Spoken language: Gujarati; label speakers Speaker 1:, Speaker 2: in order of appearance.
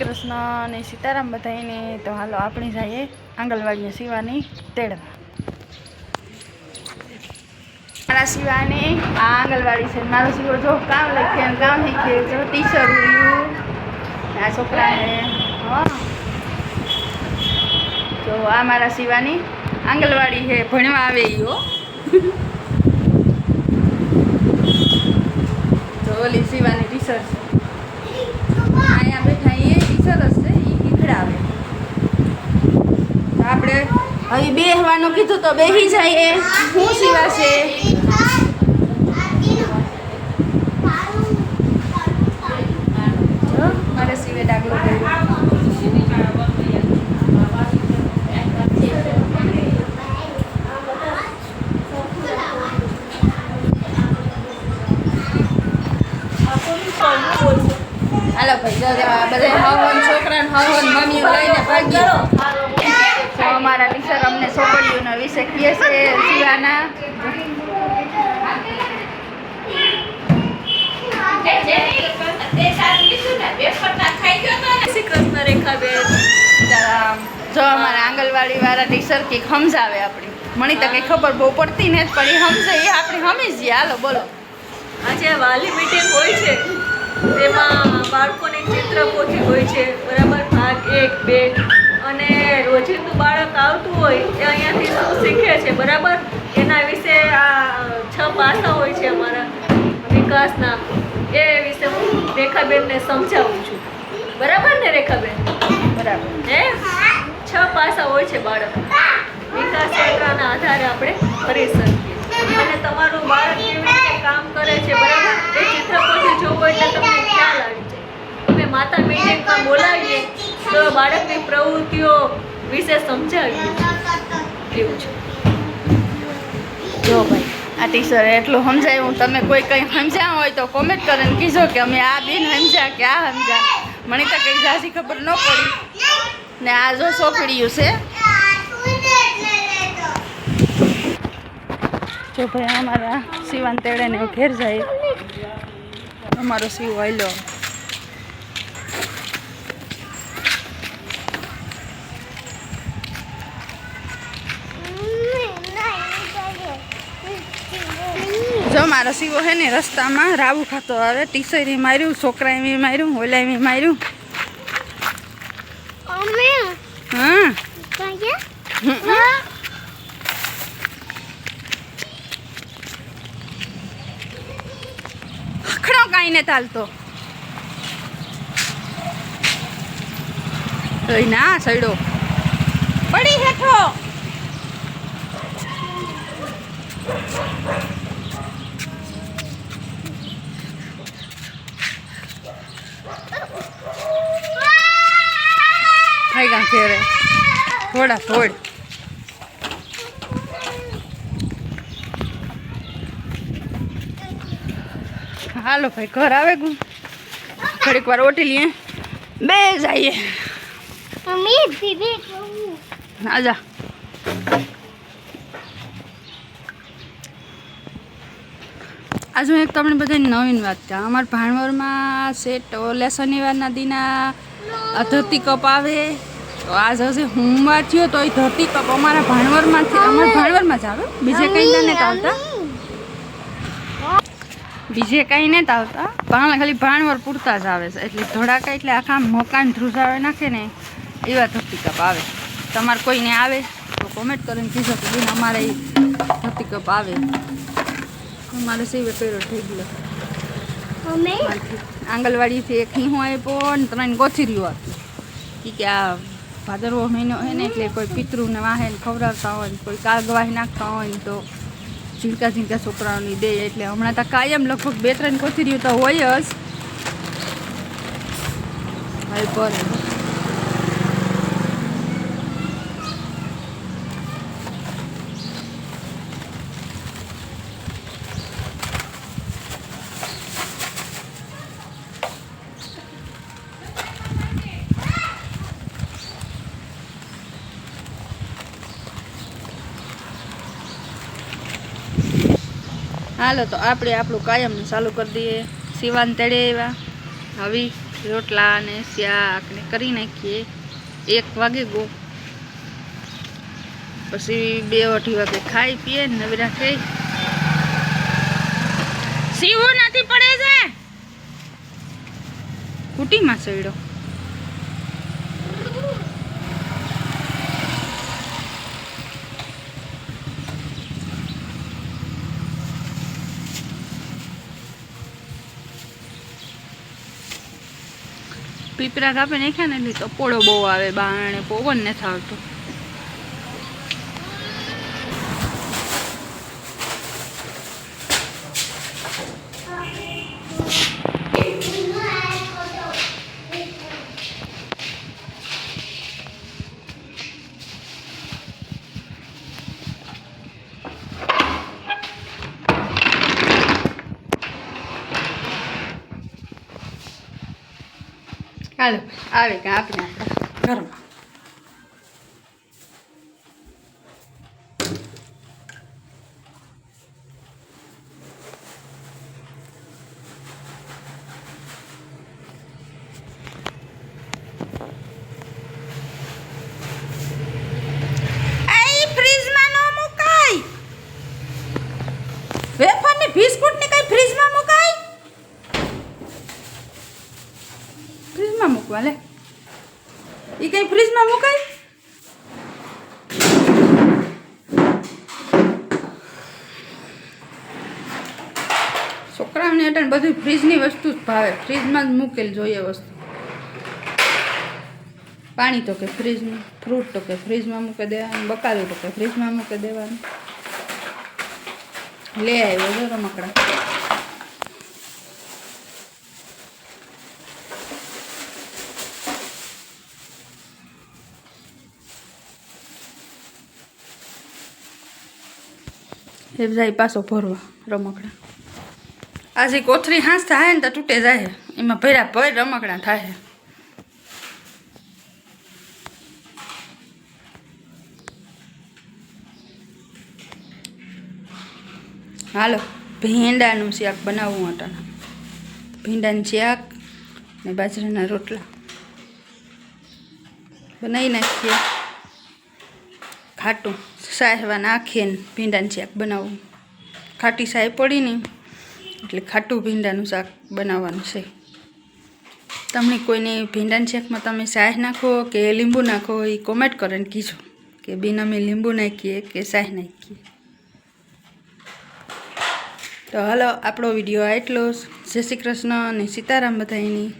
Speaker 1: કૃષ્ણ અને સીતારામ બધાને તો હાલો આપણે જઈએ આંગણવાડીએ શિવાની તેડવા. મારા શિવાની આ આંગણવાડી છે. મારો શિવો જો કામ લખે કામ કામ શીખે, જો ટીચર ઉડ્યું આ છોકરાને તો આ મારા શિવાની આંગણવાડી છે. ભણવા આવે હો. તો ઓલી શિવાની ટીચર છે અહીંયા બેઠા એ ટીચર જ છે એ શીખડાવે તો આપણે હવે બેહવાનું કીધું તો બેહી જાય એ શું સિવાશે મારે સિવે ડાગલો હાલો ભાઈ બધા હવન છોકરા હવન મમ્મી લઈને ભાગી અમારા છોકરીઓના વિશે કહે છે શિવાના. જો અમારા આંગણવાડી વાળા ટીચર કે સમજાવે આપણી. મને તો કઈ ખબર બહુ પડતી ને પણ એ સમજે એ આપણે સમજીએ. હાલો બોલો.
Speaker 2: આજે વાલી મીટિંગ હોય છે. તેમાં બાળકોની ચિત્રપોથી હોય છે. બરાબર? વિકાસના એ વિશે હું રેખાબેનને સમજાવું છું. બરાબર ને રેખાબેન?
Speaker 1: બરાબર.
Speaker 2: હે? છ પાસા હોય છે બાળક. વિકાસ યાત્રાના આધારે આપણે કરી શકીએ. અને તમારું બાળક કેવી રીતે કામ કરે છે બરાબર? એ ચિત્ર પરથી જોવો એટલે તમને ખ્યાલ આવી જાય. અમે માતા મીટિંગમાં બોલાવીએ તો બાળકની પ્રવૃત્તિઓ વિશે સમજાવીએ. એવું છે.
Speaker 1: જો ભાઈ. આ ટીચરે એટલું સમજાયું. તમે કોઈ કંઈ સમજ્યા હોય તો કોમેન્ટ કરીને કીજો કે અમે આ બેન સમજ્યા કે આ સમજ્યા. મને તો કંઈ જાજી ખબર ન પડી. ને આ જો સોપડીયું છે. જો ભાઈ અમારા સીવાન તેડે ને ઘેર જાય. અમારો સીવ વાયલો જો છે શિવો ને રસ્તામાં રાવું ખાતો આવે ટીસરી માર્યું છોકરાએ બી માર્યું ઓલાએ બી માર્યું. હા હમ. હખડો કાંઈ ને ચાલતો. ના સડો પડી હેઠો. થઈ ગયા ઘેરે. થોડા થોડ. હાલો ભાઈ ઘર આવે ગયું થોડીક વાર ઓટી લઈએ. બે જઈએ. આજા આજે હું એક તમને બધાને નવીન વાત કહું અમારા ભાણવરમાં સેટ લે શનિવારના દિના ધરતી કપ આવે. તો આજ જશે સોમવાર થયો તો એ ધરતી કપ અમારા ભાણવરમાંથી અમારા ભાણવરમાં જ આવે. બીજે કંઈ નથી આવતા. બીજે કંઈ નથી આવતા. ભાણ ખાલી ભાણવર પૂરતા જ આવે છે. એટલે ધડાકા એટલે આખા મકાન ધ્રુજાવે નાખે ને એવા ધરતી કપ આવે. તમારે કોઈને આવે તો કોમેન્ટ કરીને કીધો કે બેન અમારે ધરતી કપ આવે. અમારે સેવે પહેરો થઈ ગયો. આંગણવાડીથી એક હિંહો આપ્યો ને ત્રણ ગોથી આપી. ઈ કે આ ભાદરવો મહિનો હોય ને એટલે કોઈ પિતૃને વાહે ખવડાવતા હોય કોઈ કાગવાહી નાખતા હોય તો ઝીણકા ઝીણકા છોકરાઓની દે એટલે હમણાં તો કાયમ લગભગ બે ત્રણ કોથીરીઓ તો હોય જ. હવે પર હાલો, તો આપણે આપણું કાયમ ચાલુ કરી દઈએ. સિવાન તેડે એવા હવે રોટલા ને શાક ને કરી નાખીએ. એક વાગે ગો. પછી બે અઢી વાગે ખાઈ પીએ ને નવરા થઈ સીવો નથી પડે છે. કુટીમાં સડ્યો પીપરા કાપે નાખ્યા ને એટલે કપોળો બહુ આવે બાણે પવન નથી આવતો. હાલો આવે કે આપણે આપણા ઘરમાં એ ફ્રીજમાં ન મુકાય વેફરની બિસ્કુટ ને કઈ ફ્રીજમાં મુકાય મૂકવા લે. એ કઈ ફ્રીજમાં મુકાય? છોકરાઓને અટણ બધું ફ્રીજની વસ્તુ જ ભાવે. ફ્રીજમાં જ મૂકેલ જોઈએ વસ્તુ. પાણી તો કે ફ્રીજમાં ફ્રૂટ તો કે ફ્રીજમાં મૂકી દેવાનું, બકાલું તો કે ફ્રીજમાં મૂકી દેવાનું. લે આવ્યો જો રમકડા. એ જાય પાછો ભરવા, રમકડા. આજે કોથળી હાંસ થાય ને તો તૂટે જાય. એમાં ભર્યા ભર રમકડા થાય. હાલો, ભીંડાનું શાક બનાવવું હતા ભીંડાનું શાક ને બાજરાના રોટલા. બનાવી નાખીએ. ખાટું સાહેવા નાખીને ભીંડાનું શાક બનાવવું. ખાટી સાય પડી ને એટલે ખાટું ભીંડાનું શાક બનાવવાનું છે. તમને કોઈને ભીંડાના શાકમાં તમે સાહ નાખો કે લીંબુ નાખો, એ કોમેન્ટ કરીને કીજો કે બિન, અમે લીંબુ નાખીએ કે સાહ નાખીએ. તો હાલો, આપણો વીડિયો આટલો. જય શ્રી કૃષ્ણ અને સીતારામ બધાની